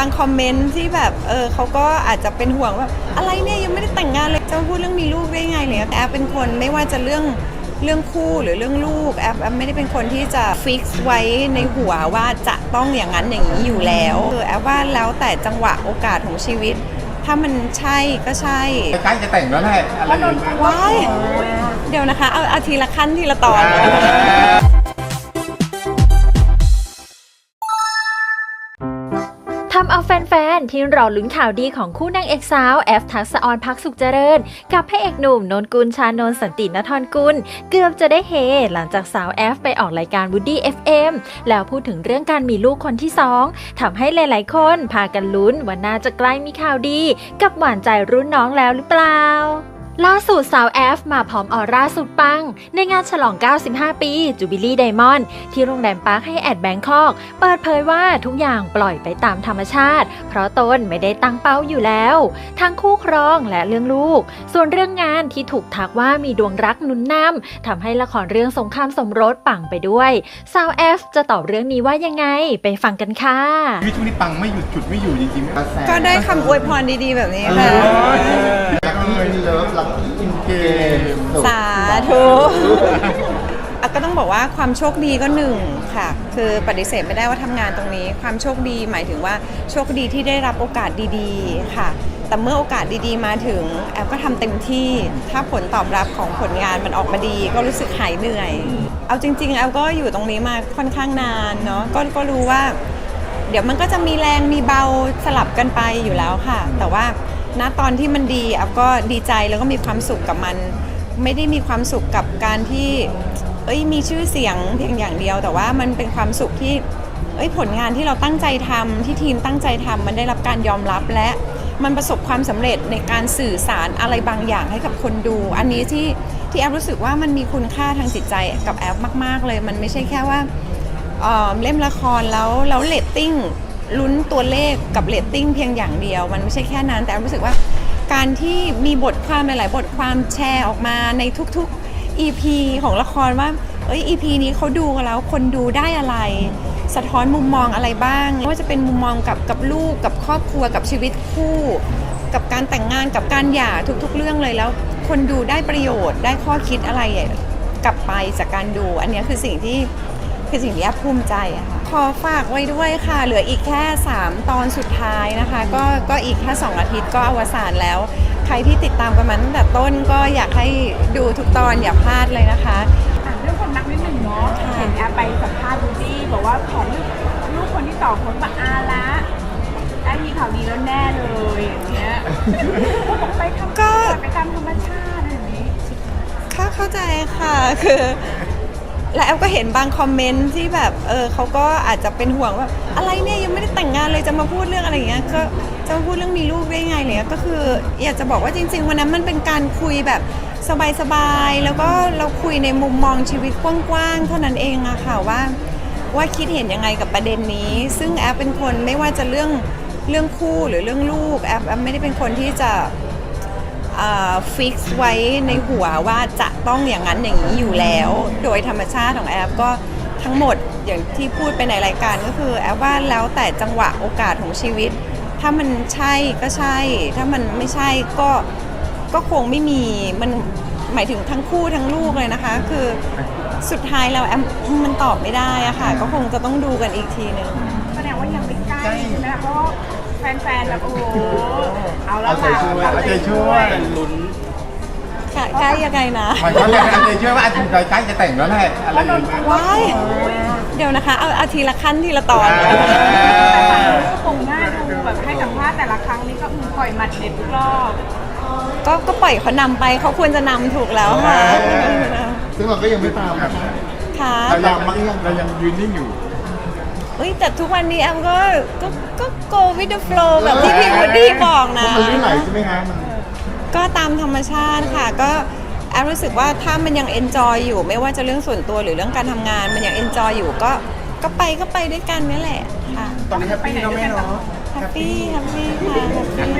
บางคอมเมนต์ที่แบบเออเขาก็อาจจะเป็นห่วงว่าอะไรเนี่ยยังไม่ได้แต่งงานเลยจะมาพูดเรื่องมีลูกได้ไงเนี่ยแอปเป็นคนไม่ว่าจะเรื่องเรื่องคู่หรือเรื่องลูกแอปแอปไม่ได้เป็นคนที่จะฟิกซ์ไว้ในหัวว่าจะต้องอย่างนั้นอย่างนี้อยู่แล้วคือแอปว่าแล้วแต่จังหวะโอกาสของชีวิต ถ้ามันใช่ก็ใช่ใกล้จะแต่งแล้วแหละอะไรอย่างเงี้ยว้ายเดี๋ยวนะคะเอาเอาทีละขั้นทีละตอนำเอาแฟนๆ ที่รอลุ้นข่าวดีของคู่นางเอกสาว แอฟทักษะออนพักสุขเจริญ กับพระเอกหนุ่มนนกุลชานนสันตินทรกุล เกือบจะได้เฮ หลังจากสาวแอฟไปออกรายการ Woody FM แล้วพูดถึงเรื่องการมีลูกคนที่สองทำให้หลายๆ คนพากันลุ้นว่าน่าจะใกล้มีข่าวดี กับหวานใจรุ่นน้องแล้วหรือเปล่า ล่าสุดสาวแอฟมาพร้อมออร่าสุดปัง ในงานฉลอง 95 ปีจูบิลี่ไดมอนด์ที่โรงแรมปาร์คให้แอดแบงคอก เปิดเผยว่าทุกอย่างปล่อยไปตามธรรมชาติ เพราะตนไม่ได้ตั้งเป้าอยู่แล้ว ทั้งคู่ครองและเรื่องลูก ส่วนเรื่องงานที่ถูกทักว่ามีดวงรักหนุนนำทำให้ละครเรื่องสงครามสมรสปังไปด้วยสาวแอฟจะตอบเรื่องนี้ว่ายังไงไปฟังกันค่ะชีวิตช่วงนี้ปังไม่หยุดจุดไม่อยู่จริงๆกระแสก็ได้คำอวยพรดีๆแบบนี้เอค่ะอลักกี้อินเลิฟลักกี้อินเกมสาธุอะก็ต้องบอกว่าความโชคดีก็หนึ่งค่ะ คือปฏิเสธไม่ได้ว่าทำงานตรงนี้ ความโชคดีหมายถึงว่าโชคดีที่ได้รับโอกาสดีๆ ค่ะ แต่เมื่อโอกาสดีๆ มาถึงแอปก็ทำเต็มที่ ถ้าผลตอบรับของผลงานมันออกมาดี ก็รู้สึกหายเหนื่อย เอาจริง ๆ แอปก็อยู่ตรงนี้มาค่อนข้างนานเนาะก็ก็รู้ว่า เดี๋ยวมันก็จะมีแรงมีเบาสลับกันไปอยู่แล้วค่ะ แต่ว่า ณตอนที่มันดีแอฟก็ดีใจแล้วก็มีความสุขกับมัน ไม่ได้มีความสุขกับการที่ เอ้ยมีชื่อเสียงเพียงอย่างเดียว แต่ว่ามันเป็นความสุขที่เอ้ยผลงานที่เราตั้งใจทำที่ทีมตั้งใจทำมันได้รับการยอมรับและมันประสบความสำเร็จในการสื่อสารอะไรบางอย่างให้กับคนดู อันนี้ที่ที่แอฟรู้สึกว่ามันมีคุณค่าทางจิตใจกับแอฟมาก ๆ เลย มันไม่ใช่แค่ว่าเเล่มละครแล้วแล้วเรตติ้ง ลุ้นตัวเลขกับเรตติ้งเพียงอย่างเดียว มันไม่ใช่แค่นั้น แต่รู้สึกว่าการที่มีบทความหลายๆ บทความแชร์ออกมาในทุกๆ EP ของละครว่าเอ้ย EP นี้เขาดูแล้วคนดูได้อะไร สะท้อนมุมมองอะไรบ้างไม่ว่าจะเป็นมุมมองกับกับลูกกับครอบครัวกับชีวิตคู่ กับการแต่งงานกับการหย่าทุกๆ เรื่องเลยแล้ว คนดูได้ประโยชน์ได้ข้อคิดอะไรกลับไปจากการดู อันนี้คือสิ่งที่คือสิ่งที่แอภูมิใจอะค่ะ ขอฝากไว้ด้วยค่ะ เหลืออีกแค่ 3 ตอนสุดท้ายนะคะ ก็ก็อีกแค่ 2 อาทิตย์ก็อวสานแล้ว ใครที่ติดตามกันมาตั้งแต่ต้นก็อยากให้ดูทุกตอนอย่าพลาดเลยนะคะอะเรื่องความรักนิดหนึ่งเนาะค่ะเห็นแอร์ไปสัมภาษณ์ดูดี้บอกว่าของลูกลูกคนที่สองคนมาอาละได้มีข่าวดีแล้วแน่เลยอย่างเงี้ยบอกไปทำก็ไปตามธรรมชาติอะไรอย่างนี้เข้าเข้าใจค่ะคือ และแอฟก็เห็นบางคอมเมนต์ที่แบบเออเขาก็อาจจะเป็นห่วงว่าอะไรเนี่ยยังไม่ได้แต่งงานเลยจะมาพูดเรื่องอะไรอย่างเงี้ยก็จะมาพูดเรื่องมีลูกได้ไงเนี่ยก็คืออยากจะบอกว่าจริง ๆ วันนั้นมันเป็นการคุยแบบสบายๆแล้วก็เราคุยในมุมมองชีวิตกว้างๆเท่านั้นเองอะค่ะว่า ว่าคิดเห็นยังไงกับประเด็นนี้ ซึ่งแอปเป็นคนไม่ว่าจะเรื่องเรื่องคู่หรือเรื่องลูกแอปแอปไม่ได้เป็นคนที่จะ ฟิกซ์ไว้ในหัวว่าจะต้องอย่างนั้นอย่างนี้อยู่แล้ว โดยธรรมชาติของแอปก็ทั้งหมดอย่างที่พูดไปในรายการก็คือแอปว่าแล้วแต่จังหวะโอกาสของชีวิต ถ้ามันใช่ก็ใช่ ถ้ามันไม่ใช่ก็ก็คงไม่มีมันหมายถึงทั้งคู่ทั้งลูกเลยนะคะ คือสุดท้ายแล้วแอมมันตอบไม่ได้อะค่ะ ก็คงจะต้องดูกันอีกทีนึงแสดงว่ายังไม่ใกล้ใช่ไหมเพราะ แฟนๆแบบโอ้โหเอาแล้เอาวใจช่วยเอาใจช่วยลุ้นค่ะใกล้ยังไงนะหมายความว่าเอาใจช่วยว่าอาทิตย์ใกล้จะแต่งแล้วแหละอะไรอย่างเงี้ย ว้ายเดี๋ยวนะคะ เอาเอาทีละขั้นทีละตอน เออ แต่ฝั่งนู้นก็คงน่าดูแบบให้สัมภาษณ์แต่ละครั้งนี้ก็อืมปล่อยหมัดเด็ดทุกรอบก็ก็ปล่อยเขานำไปเขาควรจะนำถูกแล้วค่ะซึ่งเราก็ยังไม่ตามนะคะค่ะ เรายังเรายังยืนนิ่งอยู่ เอ้ยแต่ทุกวันนี้แอมก็ก็ก็ go with the flow แบบที่พี่วูดดี้บอกนะ มันลื่นไหลใช่ไหมคะมัน ก็ตามธรรมชาติค่ะก็แอมรู้สึกว่าถ้ามันยัง enjoy อยู่ ไม่ว่าจะเรื่องส่วนตัวหรือเรื่องการทำงาน มันยัง enjoy อยู่ก็ก็ไปก็ไปด้วยกันนี่แหละค่ะตอนนี้แฮปปี้เนาะแม่เนาะแฮปปี้แฮปปี้ค่ะแฮปปี้